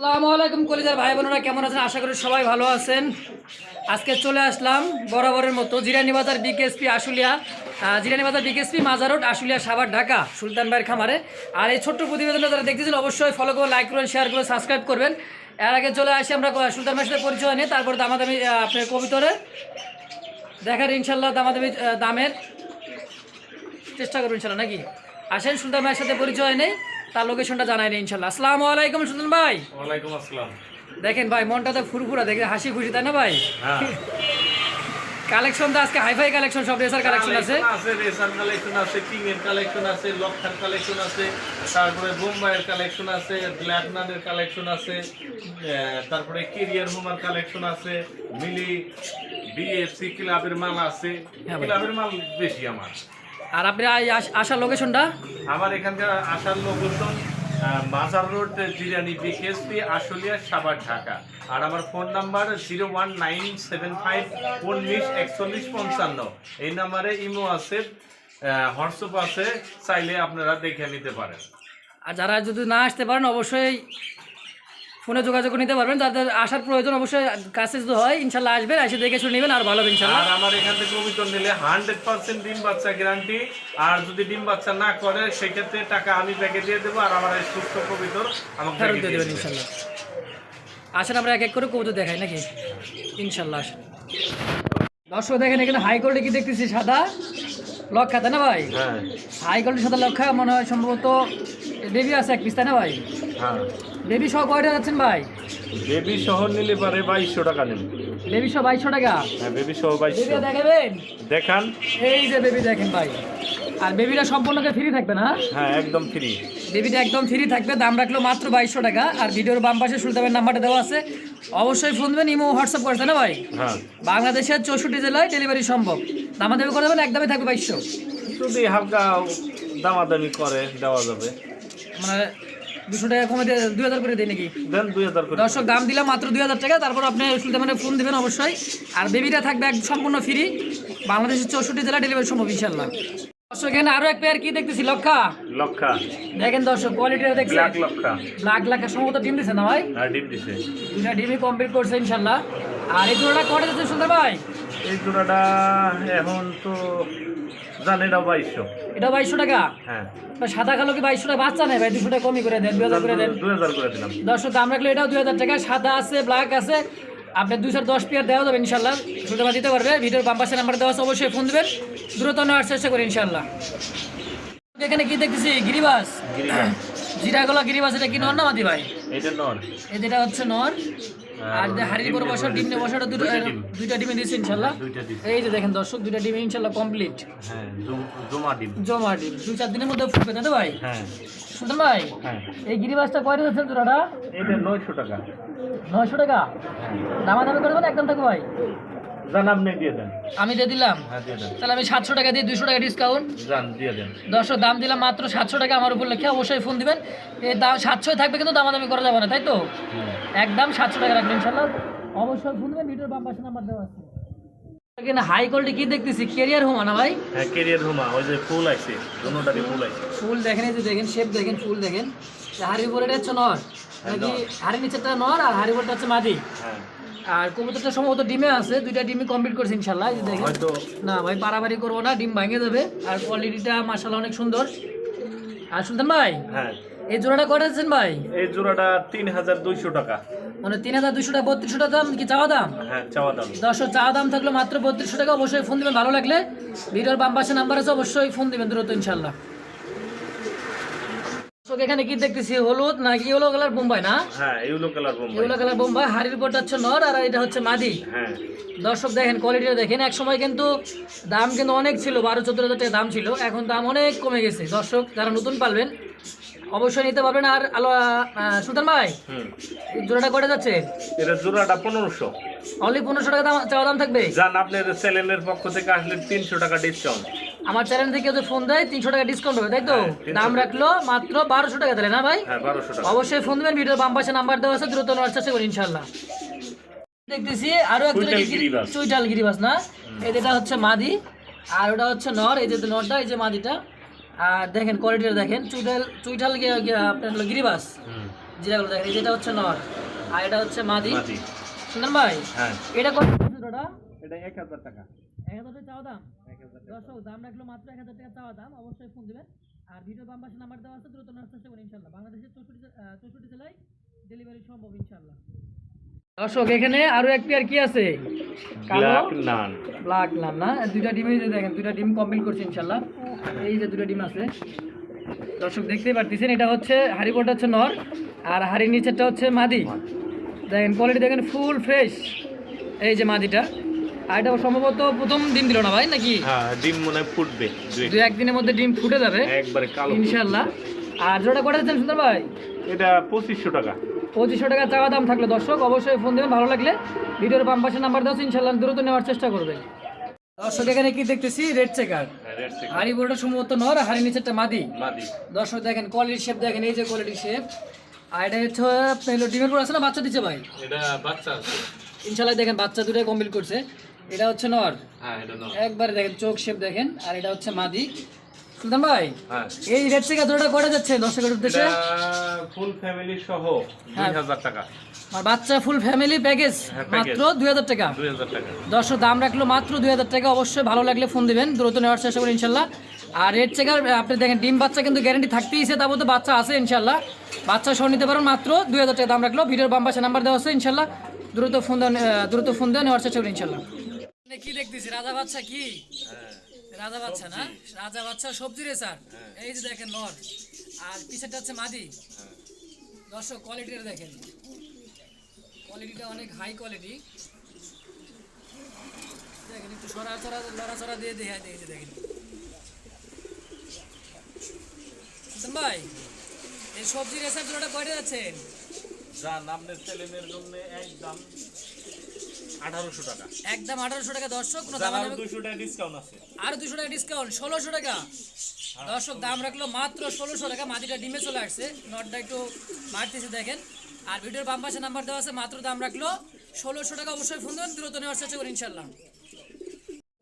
আসসালামু আলাইকুম, কলিজার ভাই বোনেরা, কেমন আছেন? আশা করি সবাই ভালো আছেন। আজকে চলে আসলাম বরাবরের মতো Zirani Bazar BKSP Ashulia Zirani Bazar BKSP Mazar road, Ashulia Savar, Dhaka, Sultan ভাইয়ের খামারে। আর এই ছোট্ট প্রতিবেদনটা যারা দেখতেছেন, অবশ্যই ফলো করে লাইক করবেন শেয়ার করে সাবস্ক্রাইব করবেন। এর আগে চলে আসি আমরা সুলতান ভাইয়ের সাথে পরিচয় নিয়ে, তারপর দামাদামি আপনার কবিতরে দেখার ইনশাল্লাহ দামাদামি দামের চেষ্টা করবেন ইনশাল্লাহ নাকি? আসেন সুলতান ভাইয়ের সাথে পরিচয় নেই। তার লোকেশনটা জানাই নেই ইনশাল্লাহ। আসসালামু আলাইকুম সুলতান ভাই। ওয়ালাইকুম আসসালাম। দেখেন ভাই মনটাতে ফুরফুরা দেখে হাসি খুশি তাই না ভাই? হ্যাঁ। কালেকশন তো আজকে হাইফাই কালেকশন সব রেসার কালেকশন আছে। আছে রেসার কালেকশন আছে কিং এর কালেকশন আছে লক্ষার কালেকশন আছে তারপরে বোম্বাইয়ের কালেকশন আছে ব্ল্যাকনানের কালেকশন আছে তারপরে কেরিয়ার হোমার কালেকশন আছে মিলি বিএফসি ক্লাবের মাল আছে। হ্যাঁ ক্লাবের মাল বেশি আমার। আর আপনি আসার লোকেশনটা আমার এখানকার আসার location Mazar road Zirani BKSP Ashulia Savar Dhaka. আর আমার phone number zero one nine seven five উনিশ একচল্লিশ পঞ্চান্ন এই নাম্বারে ইমো আছে হোয়াটসঅ্যাপ আছে চাইলে আপনারা দেখে নিতে পারেন। আর যারা যদি না আসতে পারেন অবশ্যই ফোনে যোগাযোগ নিতে পারবেন যাদের আসার প্রয়োজন অবশ্যই কাছে যদি হয় ইনশাল্লাহ আসবেন এসে দেখে শুনে নেবেন আর ভালো ইনশাল্লাহ। আর আমার এখান থেকে কবিতর নিলে হান্ড্রেড পার্সেন্ট ডিম বাচ্চা গ্যারান্টি। আর যদি ডিম বাচ্চা না করে সেক্ষেত্রে টাকা আমি ব্যাগে দিয়ে দেবো আর আমার এই সুস্থ কবিতর আমাকে ফেরত দিয়ে দেবেন ইনশাল্লাহ। আসেন আমরা এক এক করে কবুতর দেখাই নাকি? ইনশাল্লাহ আসেন। দর্শক দেখেন এখানে হাই কোয়ালিটি কি দেখতেছি? সাদা লক্ষা তাই না ভাই? হ্যাঁ। হাই কোয়ালিটি সাদা লক্ষা মনে হয় সম্ভবত বেবি আছে এক পিস তাই না ভাই? হ্যাঁ। বেবি সহ কয়টা যাচ্ছেন ভাই? বেবি শহর নিলে পারে বাইশশো টাকা নেন বেবি সহ বাইশশো টাকা? হ্যাঁ বেবি সহ বাইশশো। দেখাবেন? দেখান। এই যে বেবি দেখেন ভাই। আর বেবিটা সম্পূর্ণকে ফ্রি থাকবে না? হ্যাঁ একদম ফ্রি বেবিটা একদম ফ্রি থাকবে দাম রাখল মাত্র বাইশশো টাকা। আর ভিডিওর বাম পাশে সুলতানের নাম্বারটা দেওয়া আছে। অবশ্যই ফোন দেবেন ইমো হোয়াটসঅ্যাপ করছে না ভাই? হ্যাঁ। বাংলাদেশের চৌষট্টি জেলায় ডেলিভারি সম্ভব। দামাদামি করে দেবেন একদমই থাকবে বাইশশো। যদি হালকা দামাদামি করে দেওয়া যাবে। মানে দুশো টাকা কমে দুই হাজার করে দিই নাকি? দেন দুই হাজার করে। দর্শক দাম দিলাম মাত্র দুই হাজার টাকা তারপর আপনি সুলতানের ফোন দেবেন অবশ্যই। আর বেবিটা থাকবে এক সম্পূর্ণ ফ্রি বাংলাদেশের চৌষট্টি জেলা ডেলিভারি সম্ভব ইনশাল্লাহ দর্শক এখানে আরও এক পেয়ার কি দেখতেছি? লক্ষা? লক্ষা। দেখেন দর্শক কোয়ালিটিটা দেখছেন? ব্ল্যাক লক্ষা। লাখ লাখ সম্ভবত ডিম দিচ্ছে না ভাই? আর ডিম দিছে। দুটা ডিমই কমপ্লিট করছে ইনশাল্লাহ আর এই দুটোটা কটা দিচ্ছে সুন্দর ভাই? এই জোড়াটা এখন তো জানি না বাইশশো। এটা বাইশশো টাকা? হ্যাঁ। সাদা কালো কি বাইশশো টাকা? বাচ্চা নেই ভাই দুশো টাকা কমই করে দেন দুই হাজার করে দেন দুই হাজার করে দিলাম। দর্শক দাম রাখলে এটাও দুই হাজার টাকা সাদা আছে ব্ল্যাক আছে। আপনার দুইশো দশ পেয়ার দেওয়া যাবে ইনশাল্লাহ। সুতরাং দিতে পারবে ভিডিওর বাম পাশে নাম্বার দেওয়া আছে অবশ্যই ফোন দেবেন। দ্রুত নেওয়ার চেষ্টা করি ইনশাল্লাহ। এখানে কি দেখতেছি? গিরিবাস। জিরাগলা গিরিবাস এটা কি নর না মাদি ভাই? এইটা নর। এই যেটা হচ্ছে নর। আর হাড়ির উপর বসা ডিম বসাটা দুটো দুইটা ডিম। দিয়েছি ইনশাল্লাহ। এই যে দেখেন দর্শক দুইটা ডিমে ইনশাল্লাহ কমপ্লিট জমা ডিম জমা ডিম দুই চার দিনের মধ্যে ফুটবে তাই তো ভাই? হ্যাঁ। সুন্দর ভাই হ্যাঁ। এই গিরিবাসটা কয় তো জোড়াটা? এটা নয়শো টাকা। নয়শো টাকা? হ্যাঁ। দামা দামি করবেন একদম থাকো ভাই? জান আপনি দিয়ে দেন। আমি দিয়ে দিলাম? হ্যাঁ তাহলে আমি সাতশো টাকা দিয়ে দুশো টাকা ডিসকাউন্ট জান দিয়ে দেন। দশশো দাম দিলাম মাত্র সাতশো টাকা আমার উপর লেখে অবশ্যই ফোন দিবেন। এই দাম সাতশোই থাকবে কিন্তু দামাদামি করা যাবে না তাই তো? একদম সাতশো টাকা রাখবেন ইনশাল্লাহ। অবশ্যই ফোন দেবেন ভিডিওর বাম পাশে নাম্বার দেওয়া আছে। এখানে হাই কোয়ালিটি কি দেখতেছি? ক্যারিয়ার হোমা না ভাই? হ্যাঁ ওই যে ফুল আছে দুটারই ফুল আছে। ফুল দেখেন এই যে দেখেন শেপ দেখেন ফুল দেখেন। হাড়ির উপরে এটা হচ্ছে নর নাকি হাড়ির নিচেরটা নর আর হাড়ির উপরটা হচ্ছে মাদি? হ্যাঁ। আর কবুতরটা সম্ভবত ডিমে আছে দুইটা ডিমই কমপ্লিট করছে ইনশাল্লাহ এই যে দেখেন। হয়তো। না ভাই পারাবারি করব না ডিম ভাঙে দেবে আর কোয়ালিটিটা মাসাল্লাহ অনেক সুন্দর। আর শুনতেন ভাই হ্যাঁ। এই জোড়াটা কয়টা দিচ্ছেন ভাই? এই জোড়াটা তিন হাজার দুইশো টাকা। মানে তিন হাজার দুশো টাকা বত্রিশশো টাকা দাম কি চাওয়া দাম? হ্যাঁ চাওয়া দাম। দশশো চাওয়া দাম থাকলে মাত্র বত্রিশশো টাকা অবশ্যই ফোন দিবেন ভালো লাগলে। ভিডিওর বাম পাশে নাম্বার আছে অবশ্যই ফোন দিবেন দ্রুত ইনশাল্লাহ দর্শক, এখানে কি দেখতেছি? হলুদ নাকি ইয়েলো কালার বোম্বাই না? হ্যাঁ yellow colour Bombay. Yellow colour Bombay. হাড়ির উপরটা হচ্ছে নর আর এটা হচ্ছে মাদি। হ্যাঁ। দর্শক দেখেন কোয়ালিটিটা দেখেন। এক সময় কিন্তু দাম কিন্তু অনেক ছিল বারো চোদ্দ হাজার টাকা দাম ছিল। এখন দাম অনেক কমে গেছে। দর্শক যারা নতুন পালবেন অবশ্যই নিতে পারবেন। আর আলো সুলতান ভাই জোড়াটা করে যাচ্ছে? এটা জোড়াটা পনেরোশো। অনলি পনেরোশো টাকা দাম চাওয়া দাম থাকবে? জান আপনার চ্যানেলের পক্ষ থেকে আসলে তিনশো টাকা ডিসকাউন্ট আমার চ্যানেল থেকে যদি ফোন দেয় তিনশো টাকা ডিসকাউন্ট হবে তাই তো? হ্যাঁ, 300 দাম রাখল মাত্র বারোশো টাকা তাহলে না ভাই? হ্যাঁ অবশ্যই ফোন দেবেন ভিডিওর বাম পাশে নাম্বার দেওয়া আছে দ্রুত নেওয়ার চেষ্টা করি ইনশাল্লাহ দেখতেছি আরও একটা চুইটাল গিরিবাস। না? এই যেটা হচ্ছে মাদি আর ওটা হচ্ছে নর এই যে নরটা এই যে মাদিটা। আর দেখেন কোয়ালিটিটা দেখেন চুইটাল চুইটাল আপনার হলো গিরিবাস। জিরাগুলো দেখেন এই যেটা হচ্ছে নর আর এটা হচ্ছে মাদি। সুন্দর ভাই? হ্যাঁ। এটা কত এটা এক হাজার টাকা। এক হাজার টাকা চাওয়া দাম? দর্শক দাম রাখল মাত্র এক হাজার টাকা চাওয়া দাম অবশ্যই ফোন দিবেন। আর ভিডিও বাম পাশে নাম্বার দেওয়া আছে দ্রুত নেওয়ার চেষ্টা করুন ইনশাল্লাহ বাংলাদেশের চৌষট্টি চৌষট্টি জেলায় ডেলিভারি সম্ভব ইনশাল্লাহ দর্শক এখানে আরও এক পেয়ার কি আছে? ব্ল্যাক নান। ব্ল্যাক না? দুইটা ডিমই যে দেখেন দুইটা ডিম কমপ্লিট করছে ইনশাল্লাহ এই যে দুইটা ডিম আছে। দর্শক দেখতেই পারতেছেন এটা হচ্ছে হাড়িপোটা হচ্ছে নর আর হাড়ির নিচেরটা হচ্ছে মাদি। দেখেন কোয়ালিটি দেখেন ফুল ফ্রেশ এই যে মাদিটা। আর এটা সম্ভবত প্রথম ডিম দিল না ভাই নাকি? হ্যাঁ ডিম মনে হয় ফুটবে দুই দু একদিনের মধ্যে ডিম ফুটে যাবে। একবারে কালো ইনশাল্লাহ আর যেটা করে দিচ্ছেন সুন্দর ভাই? এটা পঁচিশশো টাকা। পঁচিশশো টাকা চাওয়া দাম থাকলে দর্শক অবশ্যই ফোন দেবেন ভালো লাগলে ভিডিওর বাম পাশে নাম্বার দেওয়া ইনশাল্লাহ দ্রুত নেওয়ার চেষ্টা করবেন। দর্শক এখানে কি দেখতেছি? রেড চেকার রেড হাড়ি বড়টা সম্ভবত নর আর হাড়ি নিচেরটা মাদি। মাদি। দর্শক দেখেন কোয়ালিটি শেপ দেখেন এই যে কোয়ালিটি শেপ আর এটা হচ্ছে আপনার ডিমের পর আছে না বাচ্চা দিচ্ছে ভাই? এটা বাচ্চা ইনশাল্লাহ দেখেন বাচ্চা দুটোই কমপ্লিট করছে। এটা হচ্ছে নর। হ্যাঁ নাও একবারে দেখেন চোখ শেপ দেখেন আর এটা হচ্ছে মাদি। সুলতান ভাই হ্যাঁ। এই রেড চেকার দুটোটা করে যাচ্ছে দর্শকের উদ্দেশ্যে? ফুল ফ্যামিলি সহ হ্যাঁ। দুই হাজার টাকা। আর বাচ্চা ফুল ফ্যামিলি প্যাকেজ হ্যাঁ, মাত্র দুই হাজার টাকা। দর্শক দাম রাখল মাত্র দুই হাজার টাকা। অবশ্যই ভালো লাগলে ফোন দিবেন দ্রুত নেওয়ার চেষ্টা করুন ইনশাল্লাহ। আর রেড চেকার আপনি দেখেন ডিম বাচ্চা কিন্তু গ্যারেন্টি থাকতেই আছে তারপর তো বাচ্চা আছে ইনশাল্লাহ। বাচ্চা সহ নিতে পারেন মাত্র দুই হাজার টাকা দাম রাখল। ভিডিওর বাম পাশে নাম্বার দেওয়া আছে ইনশাল্লাহ। দ্রুত ফোন দ্রুত ফোন দেওয়া নেওয়ার চেষ্টা করুন ইনশাল্লাহ। কি দেখতেছি? রাজা বাচ্চা কি? রাজা বাচ্চা না? রাজা বাচ্চা সবজি রে স্যার। এই যে দেখেন নর আর পিছেরটা হচ্ছে মাদি। দর্শক কোয়ালিটিটা দেখেন। কোয়ালিটিটা অনেক হাই কোয়ালিটি দেখেন একটু সরাচরা লড়াচড়া দিয়ে দেখে দেখে দেখেন। ভাই এই সবজি রেসার জোড়াটা কয়টা যাচ্ছেন যান আপনার ছেলেমেয়ের জন্য একদম আঠারোশো টাকা। একদম আঠারোশো টাকা দর্শক কোনো দাম আরও দুশো টাকা ডিসকাউন্ট আছে। আর দুশো টাকা ডিসকাউন্ট ষোলোশো টাকা। দর্শক দাম রাখল মাত্র ষোলোশো টাকা মাটিটা ডিমে চলে আসছে। নটটা একটু মারতেছে দেখেন। আর ভিডিওর বাম পাশে নাম্বার দেওয়া আছে মাত্র দাম রাখল ষোলোশো টাকা। অবশ্যই ফোন দেবেন দ্রুত নেওয়ার চেষ্টা করুন ইনশাল্লাহ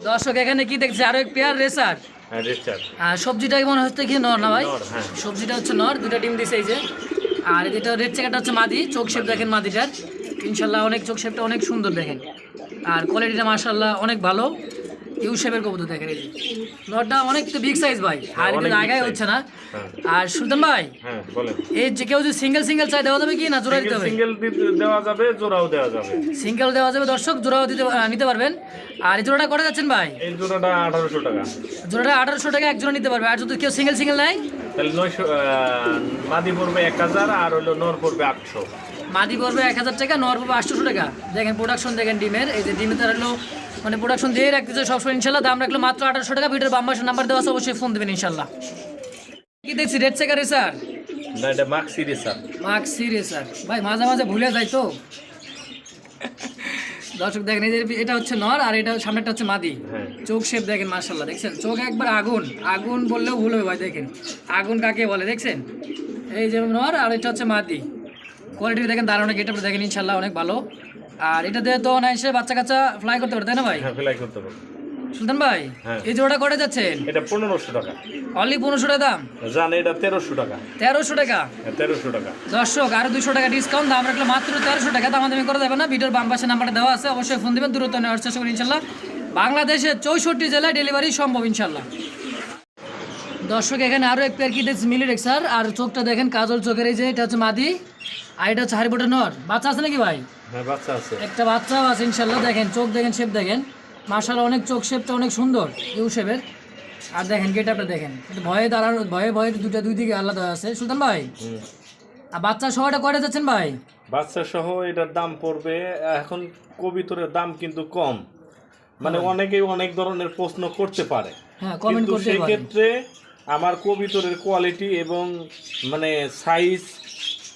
দর্শক এখানে কি দেখছে? আরও এক পেয়ার রেসার হ্যাঁ রেচার আর সবজিটা মনে হচ্ছে কি নর না ভাই? হ্যাঁ। সবজিটা হচ্ছে নর দুটা ডিম দিছে এই যে। আর যেটা রেড চেকারটা হচ্ছে মাদি চোখ শেপ দেখেন মাদিটার। ইনশাল্লাহ অনেক চোখ শেপটা অনেক সুন্দর দেখেন। আর কোয়ালিটিটা মাশাল্লাহ অনেক ভালো। ইউ শেপের কবুতর দেখেন এই যে। নরটা অনেক তো বিগ সাইজ ভাই আর অনেক এটা জায়গায় হচ্ছে না। হ্যাঁ। আর সুলতান ভাই হ্যাঁ বলেন। এই যে কেউ যদি সিঙ্গেল সিঙ্গেল চাই দেওয়া যাবে কি না জোড়া দিতে হবে? সিঙ্গেল দেওয়া যাবে জোড়াও দেওয়া যাবে। সিঙ্গেল দেওয়া যাবে দর্শক জোড়াও দিতে নিতে পারবেন। আর এই জোড়াটা করে যাচ্ছেন ভাই? এই জোড়াটা আঠারোশো টাকা। জোড়াটা আঠারোশো টাকা এক জোড়া নিতে পারবে। আর যদি কেউ সিঙ্গেল সিঙ্গেল নেয়? তাহলে নয়শো মাদি পড়বে এক হাজার আর হলো নর পড়বে আটশো। মাদি পড়বে এক হাজার টাকা নর পড়বে আটশোশো টাকা। দেখেন প্রোডাকশন দেখেন ডিমের এই যে ডিমে তার হলো মানে প্রোডাকশন দিয়ে রাখতেছে সবসময় ইনশাল্লাহ। দাম রাখল মাত্র আঠারোশো টাকা ভিডিওর বাম্বাসের নাম্বার দেওয়া আছে অবশ্যই ফোন দেবেন ইনশাল্লাহ। কি দেখছি রেড চেকারে স্যার না এটা ভাই মাঝে মাঝে ভুলে যায় তো। দর্শক দেখেন এই যে এটা হচ্ছে নর আর এটা সামনেটা হচ্ছে মাদি। হ্যাঁ। চোখ শেপ দেখেন মার্শাল্লাহ দেখছেন? চোখ একবার আগুন আগুন বললেও ভুল হবে ভাই দেখেন। আগুন কাকে বলে দেখছেন? এই যে নর আর এটা হচ্ছে মাদি। কোয়ালিটি দেখেন দারুণ এটা দেখেন ইনশাল্লাহ অনেক ভালো। আর এটা দিয়ে তো না এসে বাচ্চা কাচ্চা ফ্লাই করতে পারে তাই না ভাই? হ্যাঁ ফেলাই করতে পারব। সুলতান ভাই হ্যাঁ। এই জোড়া করে যাচ্ছেন? এটা পনেরোশো টাকা। অনলি পনেরোশো টাকা দাম? জান এটা তেরোশো টাকা। তেরোশো টাকা? হ্যাঁ তেরোশো টাকা। দর্শক আরও দুশো টাকা ডিসকাউন্ট দাম রাখলে মাত্র তেরোশো টাকা। দাম দামি করে দেবে না ভিডিওর বাম পাশে নাম্বারটা দেওয়া আছে অবশ্যই ফোন দেবেন দূরত্ব নেওয়ার চেষ্টা করি ইনশাল্লাহ বাংলাদেশের চৌষট্টি জেলায় ডেলিভারি সম্ভব ইনশাল্লাহ দর্শক এখানে আরও এক পেয়ার কি দেখছি মিলি রেক্সার আর চোখটা দেখেন কাজল চোখের এই যে এটা হচ্ছে মাদি। আর এটা হচ্ছে হারিবোটা নর। বাচ্চা আছে নাকি ভাই? হ্যাঁ বাচ্চা আছে। একটা বাচ্চাও আছে ইনশাল্লাহ। দেখেন চোখ দেখেন শেপ দেখেন। মার্শাল অনেক চোখ শেপটা অনেক সুন্দর ইউ শেপের আর দেখেন গেট আপটা দেখেন ভয়ে দাঁড়ানো ভয়ে ভয়ে দুটা দুই দিকে আলাদা আছে। সুলতান ভাই? আর বাচ্চা সহটা কয়টা যাচ্ছেন ভাই? বাচ্চা সহ এটার দাম পড়বে এখন কবিতরের দাম কিন্তু কম। মানে অনেকেই অনেক ধরনের প্রশ্ন করতে পারে। হ্যাঁ কমেন্ট করতে সেই পারেন ক্ষেত্রে আমার কবিতরের কোয়ালিটি এবং মানে সাইজ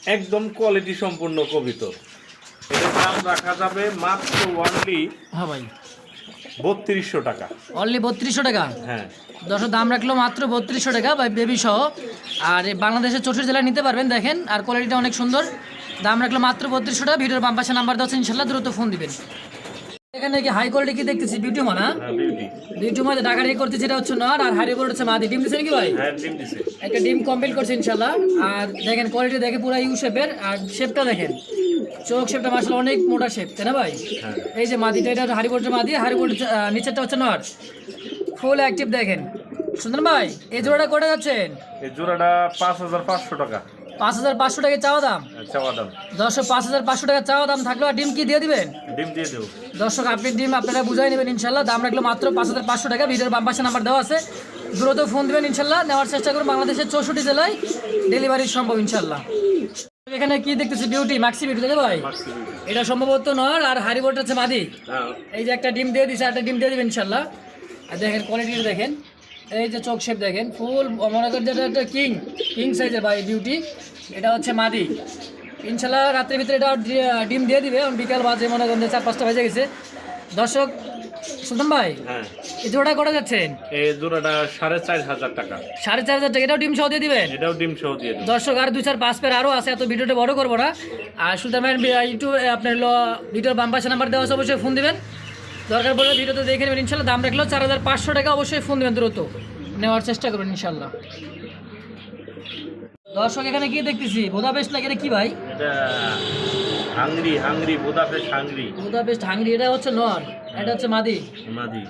একদম কোয়ালিটি সম্পূর্ণ কবিতর এটার দাম রাখা যাবে মাত্র ওয়ানলি হ্যাঁ ভাই। বত্রিশশো টাকা। অনলি বত্রিশশো টাকা? হ্যাঁ। দশ দাম রাখল মাত্র বত্রিশশো টাকা বা বেবি সহ। আর বাংলাদেশে বাংলাদেশের চৌষট্টি জেলায় নিতে পারবেন দেখেন আর কোয়ালিটিটা অনেক সুন্দর। দাম রাখল মাত্র বত্রিশশো টাকা ভিডিওর বাম পাশে নাম্বার দেওয়া ইনশাল্লাহ দ্রুত ফোন দিবেন। এখানে কি হাই কোয়ালিটি কি দেখতেছি? বিউটি মানা বিউটি মধ্যে টাকা রেখে করতেছি এটা হচ্ছে নর আর হারি হচ্ছে মাদি ডিম দিচ্ছেন কি ভাই? হ্যাঁ একটা ডিম কমপ্লিট করছে ইনশাল্লাহ আর দেখেন কোয়ালিটি দেখে পুরো ইউ শেপের আর শেপটা দেখেন। চোখ শেপটা মাসাল অনেক মোটা শেপ তাই না ভাই? হ্যাঁ। এই যে মাদিটা এটা হারি বোর্ডের মাদি হারি বোর্ড নিচেরটা হচ্ছে নর। ফুল অ্যাক্টিভ দেখেন। সুন্দর ভাই? এই জোড়াটা করে যাচ্ছেন? এই জোড়াটা পাঁচ হাজার পাঁচশো টাকা। পাঁচ হাজার পাঁচশো টাকা চাওয়া দাম? চাওয়া দাম। দর্শক পাঁচ হাজার পাঁচশো টাকা চাওয়া দাম থাকল আর ডিম কি দিয়ে দিবেন? ডিম দিয়ে দেবো। দর্শক আপনি ডিম আপনারা বুঝাই নেবেন ইনশাল্লাহ। দাম রাখল মাত্র পাঁচ হাজার পাঁচশো টাকা। ভিডিওর বাম পাশে নাম্বার দেওয়া আছে। দ্রুত ফোন দিবেন ইনশাল্লাহ। নেওয়ার চেষ্টা করুন। বাংলাদেশের চৌষট্টি জেলায় ডেলিভারি সম্ভব ইনশাল্লাহ। এখানে কি দেখতেছি? বিউটি মাক্সি বিউটি তাই ভাই? এটা সম্ভবত নর আর হারি বোর্ড হচ্ছে মাদি। হ্যাঁ। এই যে একটা ডিম দিয়ে দিছে একটা ডিম দিয়ে দিবেন ইনশাল্লাহ। আর দেখেন কোয়ালিটিটা দেখেন। এই যে চোখ শেপ দেখেন। ফুল মনে করেন যেটা একটা কিং কিং সাইজের ভাই বিউটি এটা হচ্ছে মাদি। ইনশাল্লাহ রাত্রের ভিতরে এটা ডিম দিয়ে দিবে। বিকাল বাজে মনে করেন চার পাঁচটা বেজে গেছে। দর্শক সুলতান ভাই হ্যাঁ। এই জোড়া করে যাচ্ছেন? এই জোড়াটা সাড়ে চার হাজার টাকা। সাড়ে চার হাজার টাকা। এটাও ডিম সহ দিয়ে দিবেন? এটাও ডিম সহ দিয়ে দর্শক আর দুই চার পাঁচ পের আরও আছে এত ভিডিওটা বড় করব না। আর সুলতান বি- ইউটিউব আপনার ভিডিওর বাম পাশে নাম্বার দেওয়া আছে অবশ্যই ফোন দিবেন। দরকার পড়লে ভিডিওতে দেখে নেবেন। ইনশাল্লাহ দাম রাখলেও চার হাজার পাঁচশো টাকা অবশ্যই ফোন দেবেন দ্রুত। নেওয়ার চেষ্টা করবেন ইনশাল্লাহ দর্শক এখানে কি দেখতেছি বোধা বেস্ট লাগে এটা কি ভাই? এটা হাংরি হাংরি বুদাপেস্ট হাংরি। এটা হচ্ছে নর এটা হচ্ছে মাদি। মাদি।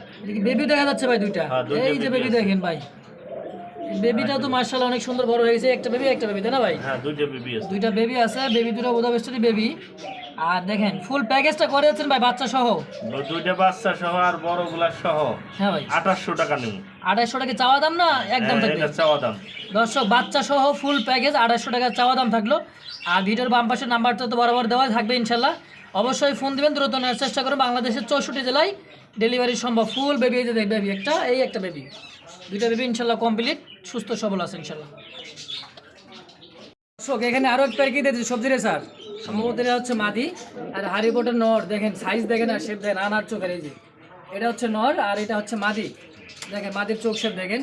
বেবি দেখা যাচ্ছে ভাই দুইটা? হ্যাঁ, এই যে বেবি। দেখেন ভাই। বেবিটা তো মার্শাল অনেক সুন্দর বড় হয়েছে একটা বেবি একটা বেবি তাই না ভাই? হ্যাঁ দুইটা বেবি আছে। দুইটা বেবি আছে বেবি দুটো বেবি আর দেখেন ফুল প্যাকেজটা করে যাচ্ছেন ভাই বাচ্চা সহ দুইটা বাচ্চা সহ আর বড়গুলা সহ হ্যাঁ ভাই। আঠাশশো টাকা নেব আড়াইশো টাকা চাওয়া দাম না? একদম হ্যাঁ, থাকবে। চাওয়া দাম। দর্শক বাচ্চা সহ ফুল প্যাকেজ আড়াইশো টাকা চাওয়া দাম থাকল। আর ভিডিওর বাম পাশের নাম্বারটা তো বরাবর দেওয়া থাকবে ইনশাল্লাহ অবশ্যই ফোন দিবেন দ্রুত নেওয়ার চেষ্টা করুন। বাংলাদেশের চৌষট্টি জেলায় ডেলিভারি সম্ভব। ফুল বেবি এই যে বেবি একটা এই একটা বেবি দুইটা বেবি ইনশাল্লাহ কমপ্লিট সুস্থ সবল আছে ইনশাল্লাহ দর্শক এখানে আরও একটা কি দিয়েছে সবজি রে স্যার সম্ভবত এটা হচ্ছে মাদি আর হারি বোটের নর দেখেন সাইজ দেখেন আর শেপ দেখেন আনার চোখের এই যে। এটা হচ্ছে নর আর এটা হচ্ছে মাদি। দেখেন মাদির চোখ শেপ দেখেন।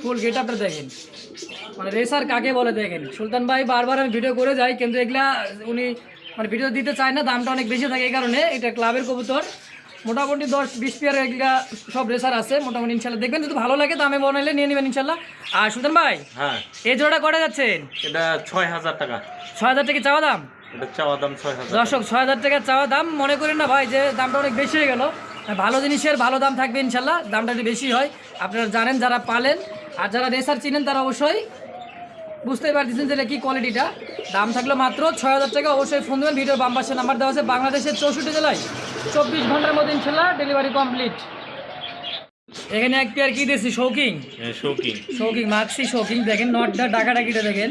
ফুল গেট আপটা দেখেন। মানে রেসার কাকে বলে দেখেন? সুলতান ভাই বারবার আমি ভিডিও করে যাই কিন্তু এগুলা উনি মানে ভিডিও দিতে চায় না দামটা অনেক বেশি থাকে এই কারণে। এটা ক্লাবের কবুতর। মোটামুটি দশ বিশ পেয়ার এগুলা সব রেসার আছে। মোটামুটি ইনশাল্লাহ দেখবেন যদি ভালো লাগে দামে বানাইলে নিয়ে নেবেন ইনশাল্লাহ। আর সুলতান ভাই হ্যাঁ। এই জোড়াটা করে যাচ্ছেন? এটা ছয় হাজার টাকা। ছয় হাজার টাকা চাওয়া দাম? এটা ছয় হাজার দর্শক ছয় হাজার টাকা চাওয়া দাম মনে করেন না ভাই যে দামটা অনেক বেশি হয়ে গেল। ভালো জিনিসের ভালো দাম থাকবে ইনশাল্লাহ দামটা একটু বেশি হয়। আপনারা জানেন যারা পালেন আর যারা রেসার চিনেন তারা অবশ্যই বুঝতেই পারতেছেন যে এটা কি কোয়ালিটিটা। দাম থাকল মাত্র ছয় হাজার টাকা। অবশ্যই ফোন দেবেন ভিডিওর বাম পাশে নাম্বার দেওয়া আছে। বাংলাদেশের চৌষট্টি জেলায় চব্বিশ ঘণ্টার মধ্যে ইনশাল্লাহ ডেলিভারি কমপ্লিট। এখানে এক পেয়ার কি দিয়েছি? শৌকিং। হ্যাঁ শৌকিং। Shocking Maksi shocking. দেখেন নটটা ডাকাডাকিটা দেখেন।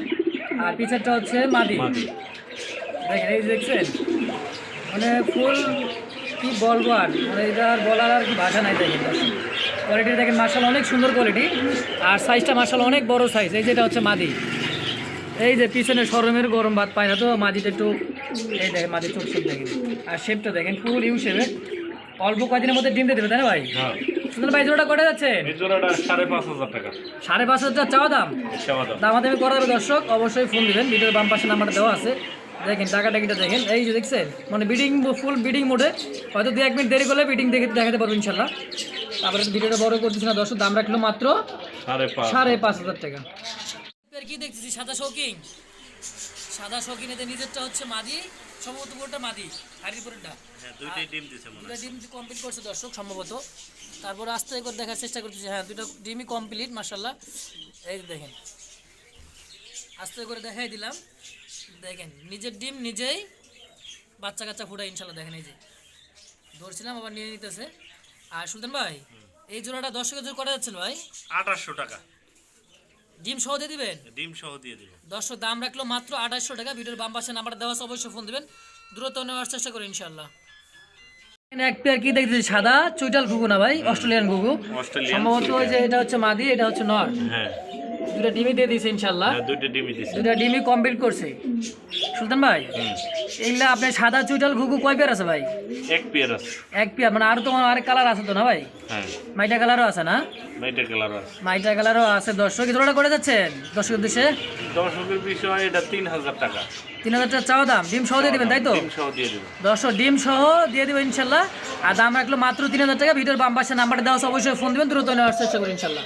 আর পিছেরটা হচ্ছে মাদি। মাদি। দেখেন এই দেখছেন? মানে ফুল কি বলব আর? মানে এটা আর বলার আর কি ভাষা নাই দেখেন কোয়ালিটি দেখেন মার্শাল অনেক সুন্দর কোয়ালিটি আর সাইজটা মার্শাল অনেক বড় সাইজ এই যেটা হচ্ছে মাদি। এই যে পিছনে সরমের গরম ভাত পায় না তো মাদিটা একটু এই দেখেন মাদির চোখ শেপ দেখেন। আর শেপটা দেখেন ফুল ইউ শেপে অল্প কদিনের মধ্যে ডিম দিয়ে দেবে তাই না ভাই? হ্যাঁ। সুন্দর ভাই জোড়াটা করে যাচ্ছে? সাড়ে পাঁচ হাজার টাকা। সাড়ে পাঁচ হাজার চাওয়া দাম? দাম। করা যাবে দর্শক অবশ্যই ফোন দিবেন। ভিডিওর বাম পাশে নাম্বার দেওয়া আছে। দেখেন টাকাটাকিটা দেখেন এই যে দেখছেন মানে বিডিং ফুল বিডিং মোডে হয়তো দু এক মিনিট দেরি করলে বিডিং দেখে দেখাতে পারব ইনশাল্লাহ তারপরে ভিডিওটা বড় করতেছি না দর্শক দাম রাখল মাত্র সাড়ে পাঁচ। হাজার টাকা। কি দেখতেছি? সাদা শৌকিং সাদা শৌকিং এতে নিজেরটা হচ্ছে মাদি সম্ভবত পুরোটা মাদি হাড়ির পুরোটা। হ্যাঁ ডিম দিছে দুটা ডিম কমপ্লিট করছে দর্শক সম্ভবত। তারপর আস্তে করে দেখার চেষ্টা করতেছি। হ্যাঁ দুটো ডিমই কমপ্লিট মার্শাল্লাহ এই যে দেখেন। আস্তে করে দেখাই দিলাম। দেখেন নিজের ডিম নিজেই বাচ্চা কাচ্চা ফুটাই ইনশাল্লাহ দেখেন এই যে। ধরছিলাম আবার নিয়ে নিতেছে। আর সুলতান ভাই এই জোড়াটা দর্শকের জোর করা যাচ্ছে ভাই? আঠাশশো টাকা। ডিম সহ দিয়ে দিবেন? ডিম সহ দিয়ে দিব। দর্শক দাম রাখল মাত্র আঠাশশো টাকা। ভিডিওর বাম পাশে নাম্বার দেওয়া আছে অবশ্যই ফোন দিবেন। দ্রুত নেওয়ার চেষ্টা করুন ইনশাল্লাহ। এক পেয়ার কি দেখতেছি? সাদা চুইটাল ঘুঘু না ভাই? অস্ট্রেলিয়ান ঘুঘু। সম্ভবত যে এটা হচ্ছে মাদি এটা হচ্ছে নর। হ্যাঁ। দুটা ডিমই দিয়ে দিয়েছে ইনশাল্লাহ হ্যাঁ, দুইটা ডিমই দিছে দুটা ডিমই কমপ্লিট করছে। সুলতান ভাই হুম। এগুলা আপনার সাদা চুইটাল ঘুঘু কয় পেয়ার আছে ভাই? এক পেয়ার আছে। এক পেয়ার মানে আর তো আরেক কালার আছে তো না ভাই? হ্যাঁ। মাইটা কালারও আছে না? মেয়েটা কালার আছে। মাইটা কালারও আছে। দর্শক কতটা করে যাচ্ছেন? দর্শকের উদ্দেশ্যে? দর্শকের বিষয় এটা তিন হাজার টাকা। তিন হাজার টাকা চাওয়া দাম। ডিম সহ দিয়ে দেবেন তাই তো? ডিম সহ দিয়ে দেবো দর্শক ডিম সহ দিয়ে দেবেন ইনশাল্লাহ আর দাম রাখল মাত্র তিন হাজার টাকা। ভিডিওর বাম পাশে নাম্বারটা দেওয়া অবশ্যই ফোন দেবেন দ্রুত নেওয়ার চেষ্টা করুন ইনশাল্লাহ